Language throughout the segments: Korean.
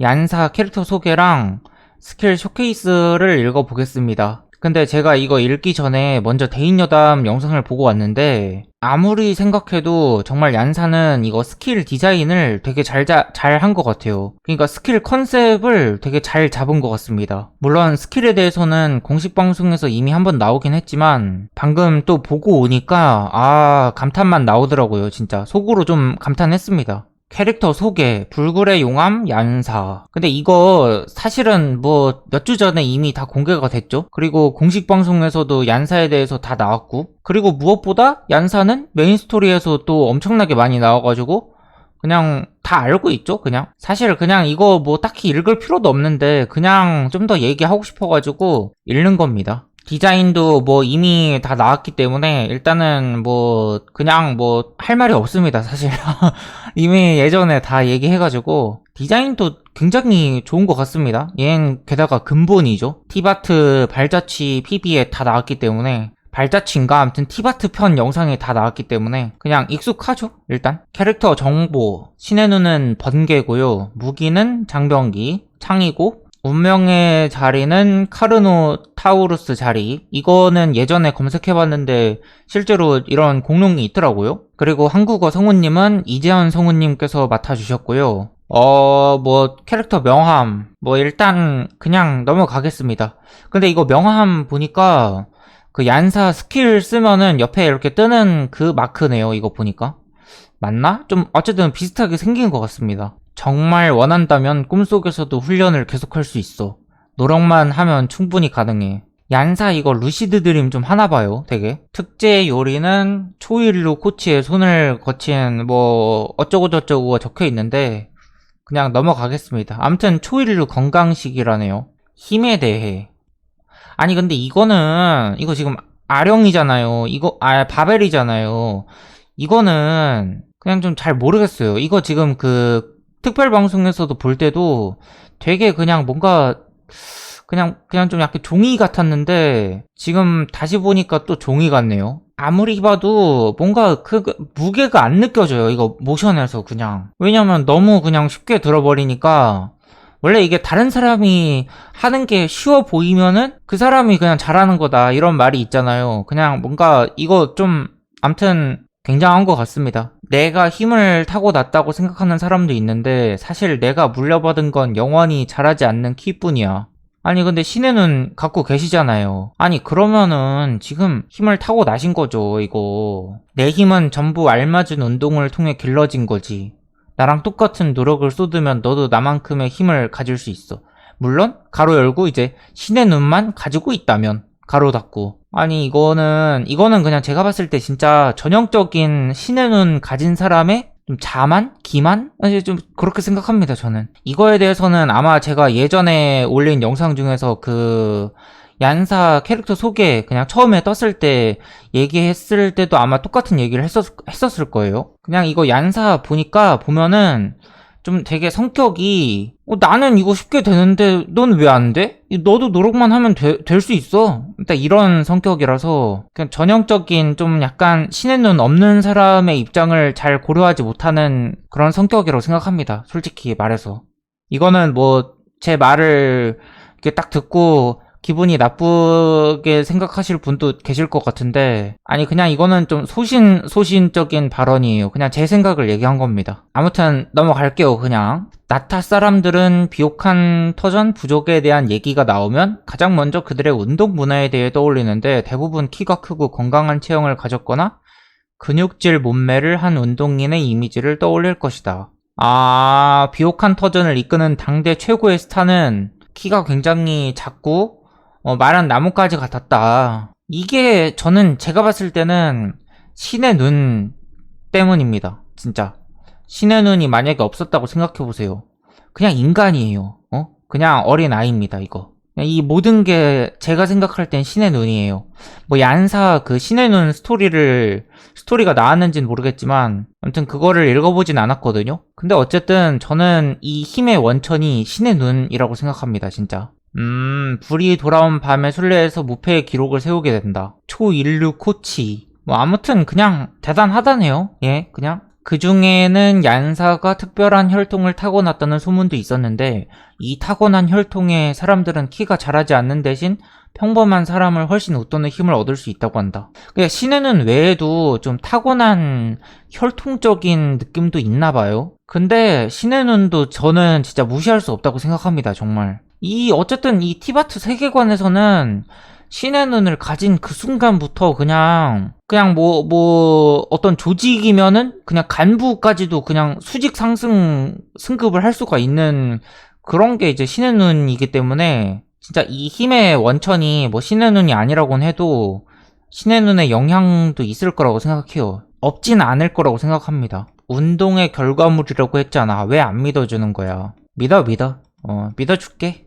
얀사 캐릭터 소개랑 스킬 쇼케이스를 읽어보겠습니다. 근데 제가 이거 읽기 전에 먼저 대인여담 영상을 보고 왔는데 아무리 생각해도 정말 얀사는 이거 스킬 디자인을 되게 잘, 잘 한 것 같아요. 그러니까 스킬 컨셉을 되게 잘 잡은 것 같습니다. 물론 스킬에 대해서는 공식 방송에서 이미 한번 나오긴 했지만 방금 또 보고 오니까 아 감탄만 나오더라고요 진짜 속으로 좀 감탄했습니다. 캐릭터 소개, 불굴의 용암, 얀사. 근데 이거 사실은 뭐 몇 주 전에 이미 다 공개가 됐죠? 그리고 공식 방송에서도 얀사에 대해서 다 나왔고, 그리고 무엇보다 얀사는 메인 스토리에서 또 엄청나게 많이 나와가지고, 그냥 다 알고 있죠, 그냥. 사실 그냥 이거 뭐 딱히 읽을 필요도 없는데, 그냥 좀 더 얘기하고 싶어가지고 읽는 겁니다. 디자인도 뭐 이미 다 나왔기 때문에 일단은 뭐 그냥 뭐 할 말이 없습니다 사실. 이미 예전에 다 얘기해가지고 디자인도 굉장히 좋은 것 같습니다. 얘는 게다가 근본이죠. 티바트 발자취 PB에 다 나왔기 때문에 발자취인가 아무튼 티바트 편 영상에 다 나왔기 때문에 그냥 익숙하죠 일단. 캐릭터 정보 신의 눈은 번개고요. 무기는 장병기 창이고 운명의 자리는 카르노 타우루스 자리. 이거는 예전에 검색해봤는데 실제로 이런 공룡이 있더라고요. 그리고 한국어 성우님은 이재현 성우님께서 맡아주셨고요. 어, 뭐, 캐릭터 명함. 뭐, 일단, 그냥 넘어가겠습니다. 근데 이거 명함 보니까, 그 얀사 스킬 쓰면은 옆에 이렇게 뜨는 그 마크네요. 이거 보니까. 맞나? 좀, 어쨌든 비슷하게 생긴 것 같습니다. 정말 원한다면 꿈속에서도 훈련을 계속할 수 있어. 노력만 하면 충분히 가능해. 얀사 이거 루시드 드림 좀 하나 봐요, 되게. 특제 요리는 초일루 코치의 손을 거친 뭐 어쩌고저쩌고가 적혀 있는데 그냥 넘어가겠습니다. 암튼 초일루 건강식이라네요. 힘에 대해. 아니 근데 이거는 이거 지금 아령이잖아요. 이거 아 바벨이잖아요. 이거는 그냥 좀 잘 모르겠어요. 이거 지금 그 특별 방송에서도 볼 때도 되게 그냥 뭔가 그냥 그냥 좀 약간 종이 같았는데 지금 다시 보니까 또 종이 같네요. 아무리 봐도 뭔가 그 무게가 안 느껴져요. 이거 모션에서 그냥. 왜냐면 너무 그냥 쉽게 들어버리니까 원래 이게 다른 사람이 하는 게 쉬워 보이면은 그 사람이 그냥 잘하는 거다 이런 말이 있잖아요. 그냥 뭔가 이거 좀 암튼 굉장한 것 같습니다. 내가 힘을 타고났다고 생각하는 사람도 있는데 사실 내가 물려받은 건 영원히 자라지 않는 키뿐이야. 아니 근데 눈 갖고 계시잖아요. 아니 그러면은 지금 힘을 타고 나신 거죠 이거. 내 힘은 전부 알맞은 운동을 통해 길러진 거지. 나랑 똑같은 노력을 쏟으면 너도 나만큼의 힘을 가질 수 있어. 물론 가로 열고 이제 신의 눈만 가지고 있다면 가로 닫고 아니 이거는 이거는 그냥 제가 봤을 때 진짜 전형적인 신의 눈 가진 사람의 좀 자만? 기만? 사실 좀 그렇게 생각합니다 저는 이거에 대해서는 아마 제가 예전에 올린 영상 중에서 그 얀사 캐릭터 소개 그냥 처음에 떴을 때 얘기했을 때도 아마 똑같은 얘기를 했었, 했었을 거예요 그냥 이거 얀사 보니까 보면은 좀 되게 성격이 어, 나는 이거 쉽게 되는데 넌 왜 안 돼? 너도 노력만 하면 될 수 있어. 일단 이런 성격이라서 그냥 전형적인 좀 약간 신의 눈 없는 사람의 입장을 잘 고려하지 못하는 그런 성격이라고 생각합니다. 솔직히 말해서 이거는 뭐 제 말을 이렇게 딱 듣고 기분이 나쁘게 생각하실 분도 계실 것 같은데 아니 그냥 이거는 좀 소신 소신적인 발언이에요. 그냥 제 생각을 얘기한 겁니다. 아무튼 넘어갈게요. 그냥 나타 사람들은 비옥한 터전 부족에 대한 얘기가 나오면 가장 먼저 그들의 운동 문화에 대해 떠올리는데 대부분 키가 크고 건강한 체형을 가졌거나 근육질 몸매를 한 운동인의 이미지를 떠올릴 것이다. 아, 비옥한 터전을 이끄는 당대 최고의 스타는 키가 굉장히 작고 어, 말한 나뭇가지 같았다. 이게 저는 제가 봤을 때는 신의 눈 때문입니다. 진짜. 신의 눈이 만약에 없었다고 생각해 보세요. 그냥 인간이에요. 어? 그냥 어린 아이입니다, 이거. 이 모든 게 제가 생각할 땐 신의 눈이에요. 뭐 얀사 그 신의 눈 스토리를 스토리가 나왔는지는 모르겠지만 아무튼 그거를 읽어보진 않았거든요. 근데 어쨌든 저는 이 힘의 원천이 신의 눈이라고 생각합니다, 진짜. 음, 불이 돌아온 밤에 순례에서 무패의 기록을 세우게 된다. 초인류 코치. 뭐, 아무튼 그냥 대단하다네요. 예, 그냥. 그 중에는 얀사가 특별한 혈통을 타고났다는 소문도 있었는데 이 타고난 혈통에 사람들은 키가 자라지 않는 대신 평범한 사람을 훨씬 웃도는 힘을 얻을 수 있다고 한다. 그냥 신에는 외에도 좀 타고난 혈통적인 느낌도 있나 봐요. 근데 신의 눈도 저는 진짜 무시할 수 없다고 생각합니다, 정말. 이 어쨌든 이 티바트 세계관에서는 신의 눈을 가진 그 순간부터 그냥 그냥 뭐뭐 어떤 조직이면은 그냥 간부까지도 그냥 수직 상승 승급을 할 수가 있는 그런 게 이제 신의 눈이기 때문에 진짜 이 힘의 원천이 뭐 신의 눈이 아니라고는 해도 신의 눈의 영향도 있을 거라고 생각해요. 없진 않을 거라고 생각합니다. 운동의 결과물이라고 했잖아. 왜 안 믿어주는 거야? 믿어, 믿어. 어, 믿어줄게.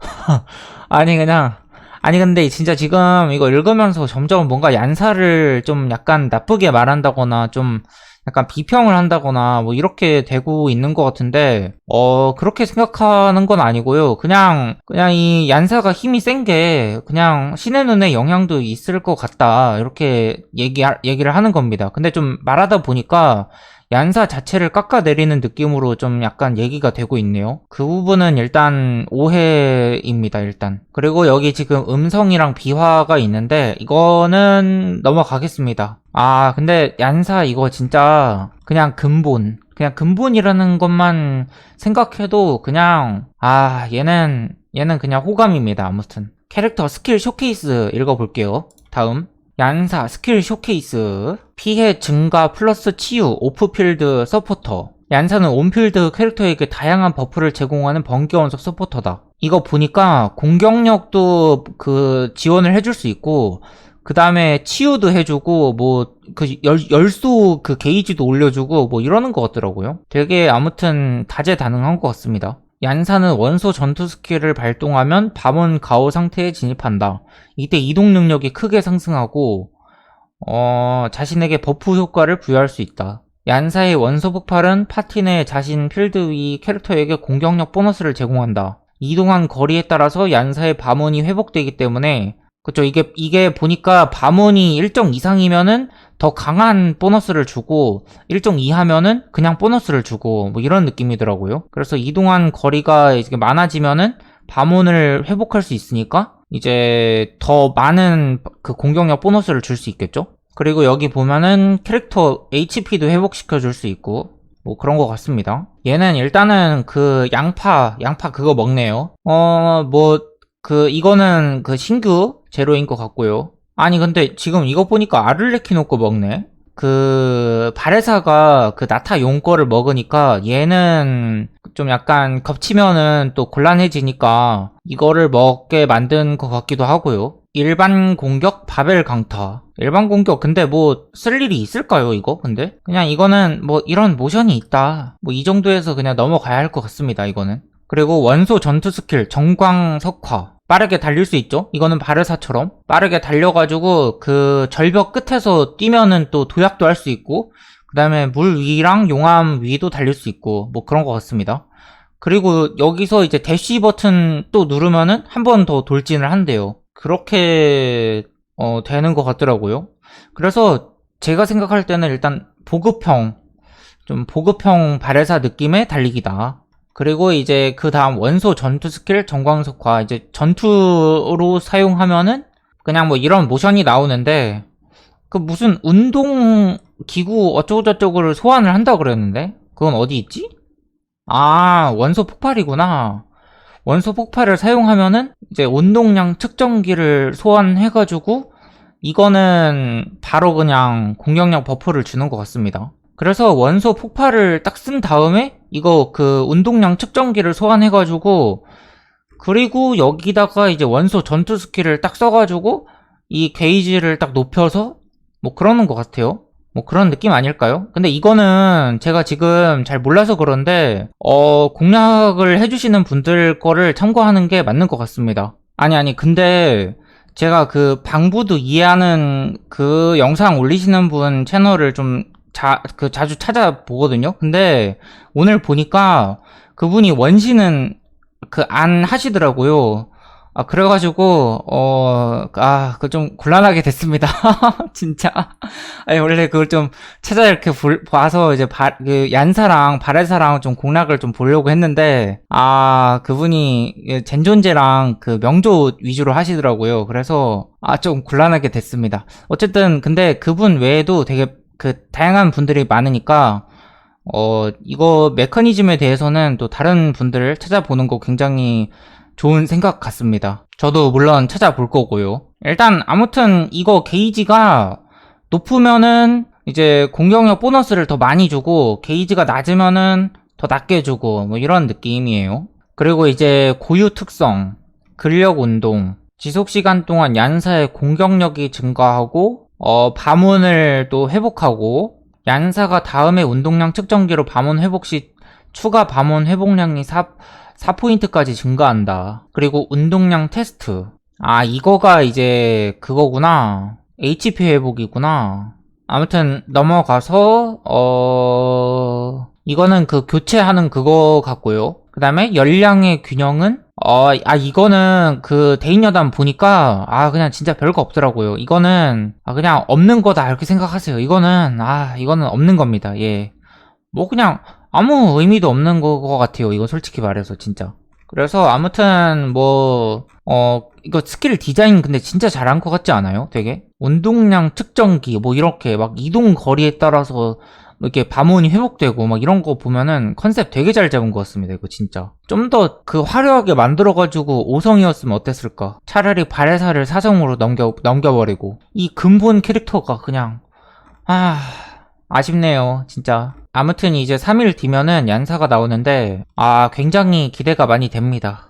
아니, 그냥, 아니, 근데 진짜 지금 이거 읽으면서 점점 뭔가 얀사를 좀 약간 나쁘게 말한다거나 좀 약간 비평을 한다거나 뭐 이렇게 되고 있는 것 같은데, 어, 그렇게 생각하는 건 아니고요. 그냥, 그냥 이 얀사가 힘이 센 게 그냥 신의 눈에 영향도 있을 것 같다. 이렇게 얘기, 얘기를 하는 겁니다. 근데 좀 말하다 보니까 얀사 자체를 깎아내리는 느낌으로 좀 약간 얘기가 되고 있네요. 그 부분은 일단 오해입니다, 일단. 그리고 여기 지금 음성이랑 비화가 있는데, 이거는 넘어가겠습니다. 아, 근데 얀사 이거 진짜 그냥 근본. 그냥 근본이라는 것만 생각해도 그냥, 아, 얘는, 얘는 그냥 호감입니다, 아무튼. 캐릭터 스킬 쇼케이스 읽어볼게요. 다음. 얀사 스킬 쇼케이스 피해 증가 플러스 치유 오프필드 서포터. 얀사는 온필드 캐릭터에게 다양한 버프를 제공하는 번개 원석 서포터다. 이거 보니까 공격력도 그 지원을 해줄 수 있고 그 다음에 치유도 해주고 뭐 그 열소 그 게이지도 올려주고 뭐 이러는 것 같더라고요. 되게 아무튼 다재다능한 것 같습니다 얀사는 원소 전투 스킬을 발동하면 밤은 가오 상태에 진입한다. 이때 이동 능력이 크게 상승하고 어, 자신에게 버프 효과를 부여할 수 있다. 얀사의 원소 폭발은 파티 내 자신 필드 위 캐릭터에게 공격력 보너스를 제공한다. 이동한 거리에 따라서 얀사의 밤원이 회복되기 때문에 그쵸 이게 이게 보니까 밤원이 일정 이상이면은 더 강한 보너스를 주고 일정 이하면은 그냥 보너스를 주고 뭐 이런 느낌이더라고요. 그래서 이동한 거리가 이제 많아지면은 밤원을 회복할 수 있으니까 이제 더 많은 그 공격력 보너스를 줄 수 있겠죠. 그리고 여기 보면은 캐릭터 HP도 회복시켜 줄 수 있고 뭐 그런 것 같습니다. 얘는 일단은 그 양파 양파 그거 먹네요. 어 뭐 그 이거는 그 신규 제로인 것 같고요. 아니 근데 지금 이거 보니까 아를레키노 거 먹네. 그 바레사가 그 나타 용 거를 먹으니까 얘는 좀 약간 겹치면은 또 곤란해지니까 이거를 먹게 만든 것 같기도 하고요. 일반 공격 바벨 강타. 일반 공격 근데 뭐 쓸 일이 있을까요 이거 근데? 그냥 이거는 뭐 이런 모션이 있다. 뭐 이 정도에서 그냥 넘어가야 할 것 같습니다 이거는. 그리고 원소 전투 스킬 정광 석화 빠르게 달릴 수 있죠? 이거는 바르사처럼. 빠르게 달려가지고 그 절벽 끝에서 뛰면은 또 도약도 할 수 있고 그 다음에 물 위랑 용암 위도 달릴 수 있고 뭐 그런 것 같습니다. 그리고 여기서 이제 대쉬 버튼 또 누르면은 한 번 더 돌진을 한대요. 그렇게 어, 되는 것 같더라고요. 그래서 제가 생각할 때는 일단 보급형 좀 보급형 발해사 느낌의 달리기다 그리고 이제 그 다음 원소 전투 스킬 정광석화 이제 전투로 사용하면은 그냥 뭐 이런 모션이 나오는데 그 무슨 운동 기구 어쩌고저쩌고를 소환을 한다고 그랬는데? 그건 어디 있지? 아 원소 폭발이구나. 원소 폭발을 사용하면은 이제 운동량 측정기를 소환해가지고 이거는 바로 그냥 공격력 버프를 주는 것 같습니다 그래서 원소 폭발을 딱 쓴 다음에 이거 그 운동량 측정기를 소환해가지고 그리고 여기다가 이제 원소 전투 스킬을 딱 써가지고 이 게이지를 딱 높여서 뭐 그러는 것 같아요. 뭐 그런 느낌 아닐까요? 근데 이거는 제가 지금 잘 몰라서 그런데 어 공략을 해주시는 분들 거를 참고하는 게 맞는 것 같습니다. 아니 아니 근데 제가 그 방부도 이해하는 그 영상 올리시는 분 채널을 좀 자, 그 자주 찾아보거든요. 근데 오늘 보니까 그분이 원신은 그 안 하시더라고요. 아, 그래가지고, 어, 아, 그 좀 곤란하게 됐습니다. 진짜. 아니, 원래 그걸 좀 찾아 이렇게 볼- 봐서 이제 바, 그 얀사랑 바레사랑 좀 공략을 좀 보려고 했는데, 아, 그분이 예, 젠존제랑 그 명조 위주로 하시더라고요. 그래서, 아, 좀 곤란하게 됐습니다. 어쨌든, 근데 그분 외에도 되게 그 다양한 분들이 많으니까, 어, 이거 메커니즘에 대해서는 또 다른 분들을 찾아보는 거 굉장히 좋은 생각 같습니다. 저도 물론 찾아볼 거고요. 일단 아무튼 이거 게이지가 높으면은 이제 공격력 보너스를 더 많이 주고 게이지가 낮으면은 더 낮게 주고 뭐 이런 느낌이에요. 그리고 이제 고유 특성, 근력 운동, 지속 시간 동안 얀사의 공격력이 증가하고 어, 밤운을 또 회복하고 얀사가 다음에 운동량 측정기로 밤운 회복 시 추가 밤운 회복량이 4, 4포인트까지 증가한다. 그리고 운동량 테스트. 아, 이거가 이제 그거구나. HP 회복이구나. 아무튼 넘어가서 어 이거는 그 교체하는 그거 같고요. 그 다음에 열량의 균형은 어, 아, 이거는 그 대인여담 보니까, 아, 그냥 진짜 별거 없더라고요. 이거는, 아, 그냥 없는 거다, 이렇게 생각하세요. 이거는, 아, 이거는 없는 겁니다. 예. 뭐 그냥 아무 의미도 없는 거 같아요. 이거 솔직히 말해서, 진짜. 그래서 아무튼 뭐, 어, 이거 스킬 디자인 근데 진짜 잘한 것 같지 않아요? 되게? 운동량 측정기, 뭐 이렇게 막 이동 거리에 따라서 이렇게 밤운이 회복되고 막 이런 거 보면은 컨셉 되게 잘 잡은 것 같습니다. 이거 진짜. 좀 더 그 화려하게 만들어가지고 5성이었으면 어땠을까? 차라리 발해사를 4성으로 넘겨, 넘겨버리고. 이 근본 캐릭터가 그냥, 아, 아쉽네요. 진짜. 아무튼 이제 3일 뒤면은 얀사가 나오는데, 아, 굉장히 기대가 많이 됩니다.